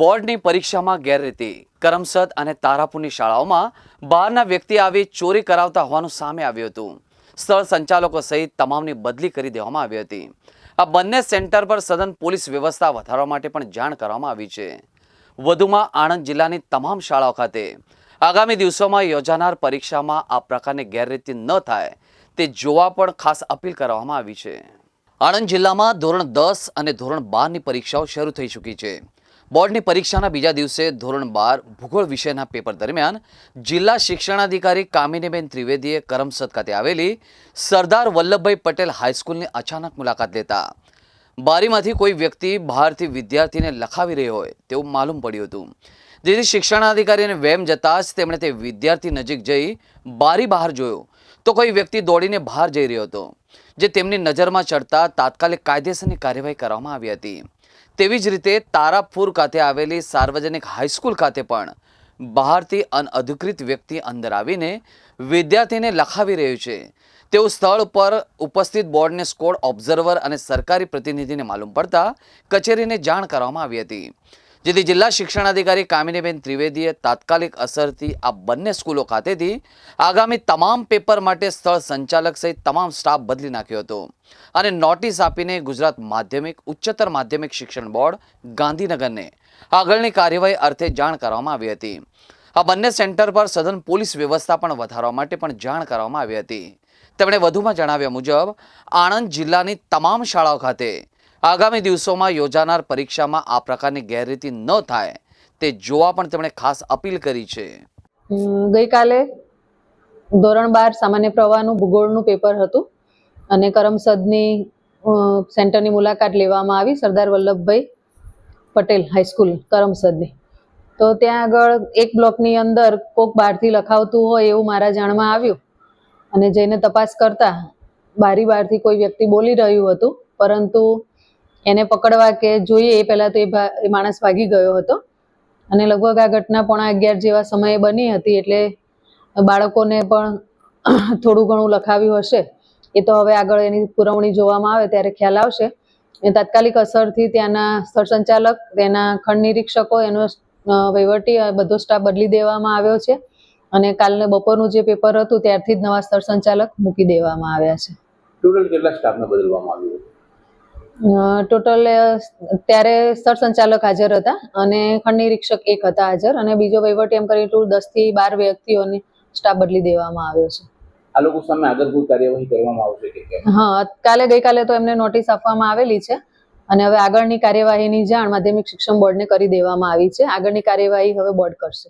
બોર્ડની પરીક્ષામાં ગેરરીતિ. કરમસદ અને તારાપુરની શાળાઓમાં બહારના વ્યક્તિ આવી ચોરી કરાવતા હોવાનું સામે આવ્યું હતું. સ્થળ સંચાલકો સહિત તમામની બદલી કરી દેવામાં આવી હતી. આ બંને સેન્ટર પર સદન પોલીસ વ્યવસ્થા વધારવા માટે પણ જાણ કરવામાં આવી છે. વધુમાં આણંદ જિલ્લાની તમામ શાળાઓ ખાતે આગામી દિવસોમાં યોજાનાર પરીક્ષામાં આ પ્રકારની ગેરરીતિ ન થાય તે જોવા પણ ખાસ અપીલ કરવામાં આવી છે. આણંદ જિલ્લામાં ધોરણ દસ અને ધોરણ બારની પરીક્ષાઓ શરૂ થઈ ચૂકી છે. બોર્ડની પરીક્ષાના બીજા દિવસે ધોરણ બાર ભૂગોળ વિષયના પેપર દરમિયાન જિલ્લા શિક્ષણાધિકારી કામિનીબેન ત્રિવેદીએ કરમસદ ખાતે આવેલી સરદાર વલ્લભભાઈ પટેલ હાઈસ્કૂલની અચાનક મુલાકાત લેતા બારીમાંથી કોઈ વ્યક્તિ બહારથી વિદ્યાર્થીને લખાવી રહ્યો હોય તેવું માલુમ પડ્યું હતું. જેથી શિક્ષણાધિકારીને વેમ જતાં જ તેમણે તે વિદ્યાર્થી નજીક જઈ બારી બહાર જોયો તો કોઈ વ્યક્તિ દોડીને બહાર જઈ રહ્યો હતો, જે તેમની નજરમાં ચડતા તાત્કાલિક કાયદેસરની કાર્યવાહી કરવામાં આવી હતી. તેવી જ રીતે તારાપુર ખાતે આવેલી સાર્વજનિક હાઈસ્કૂલ ખાતે પણ બહારથી અનઅધિકૃત વ્યક્તિ અંદર આવીને વિદ્યાર્થીને લખાવી રહ્યું છે. તેઓ સ્થળ પર ઉપસ્થિત બોર્ડને સ્કોડ ઓબ્ઝર્વર અને સરકારી પ્રતિનિધિને માલુમ પડતા કચેરીને જાણ કરવામાં આવી હતી. જેથી જિલ્લા શિક્ષણાધિકારી કામિનીબેન ત્રિવેદીએ તાત્કાલિક અસરથી આ બંને સ્કૂલો ખાતેથી આગામી તમામ પેપર માટે સ્થળ સંચાલક સહિત તમામ સ્ટાફ બદલી નાખ્યો હતો અને નોટિસ આપીને ગુજરાત માધ્યમિક, ઉચ્ચતર માધ્યમિક શિક્ષણ બોર્ડ ગાંધીનગરને આગળની કાર્યવાહી અર્થે જાણ કરવામાં આવી હતી. આ બંને સેન્ટર પર સઘન પોલીસ વ્યવસ્થા પણ વધારવા માટે પણ જાણ કરવામાં આવી હતી. તેમણે વધુમાં જણાવ્યા મુજબ, આણંદ જિલ્લાની તમામ શાળાઓ ખાતે આગામી દિવસોમાં યોજાનાર પરીક્ષામાં આ પ્રકારની ગેરરીતિ ન થાય તે જોવા પણ તેમણે ખાસ અપીલ કરી છે. ગઈકાલે ધોરણ બાર સામાન્ય પ્રવાહનું ભૂગોળનું પેપર હતું અને કરમસદની સેન્ટરની મુલાકાત લેવામાં આવી સરદાર વલ્લભભાઈ પટેલ હાઈસ્કૂલ કરમસદની. તો ત્યાં આગળ એક બ્લોકની અંદર કોક બહારથી લખાવતું હોય એવું મારા જાણમાં આવ્યું અને જઈને તપાસ કરતા બારી બહારથી કોઈ વ્યક્તિ બોલી રહ્યું હતું, પરંતુ એને પકડવા કે જોઈએ એ પહેલાં તો એ માણસ ભાગી ગયો હતો. અને લગભગ આ ઘટના પોણા અગિયાર જેવા સમયે બની હતી એટલે બાળકોને પણ થોડું ઘણું લખાવ્યું હશે. એ તો હવે આગળ એની પુરવણી જોવામાં આવે ત્યારે ખ્યાલ આવશે. એ તાત્કાલિક અસરથી ત્યાંના સ્થળ સંચાલક, તેના ખંડ નિરીક્ષકો, એનો વહીવટી બધો સ્ટાફ બદલી દેવામાં આવ્યો છે. અને કાલને બપોરનું જે પેપર હતું ત્યારથી જ નવા સ્થળ સંચાલક મૂકી દેવામાં આવ્યા છે. ટોટલ કેટલા સ્ટાફને બદલવામાં આવ્યું? ટોટલ ત્યારે સ્થળ સંચાલક હાજર હતા અને ખંડ નિરીક્ષક એક હતા હાજર અને બીજો વહીવટ એમ કરી ટુ દસથી બાર વ્યક્તિઓને સ્ટાફ બદલી દેવામાં આવ્યો છે. આ લોકો સામે આગળભૂત કાર્યવાહી કરવામાં આવશે કે હા કાલે ગઈકાલે તો એમને નોટિસ આપવામાં આવેલી છે અને હવે આગળની કાર્યવાહીની જાણ માધ્યમિક શિક્ષણ બોર્ડને કરી દેવામાં આવી છે. આગળની કાર્યવાહી હવે બોર્ડ કરશે.